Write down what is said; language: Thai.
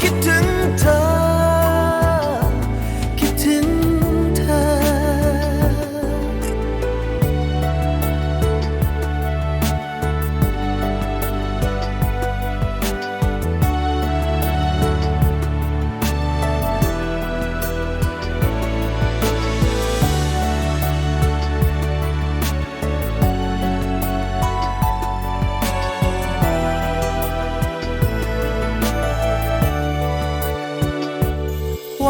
คิ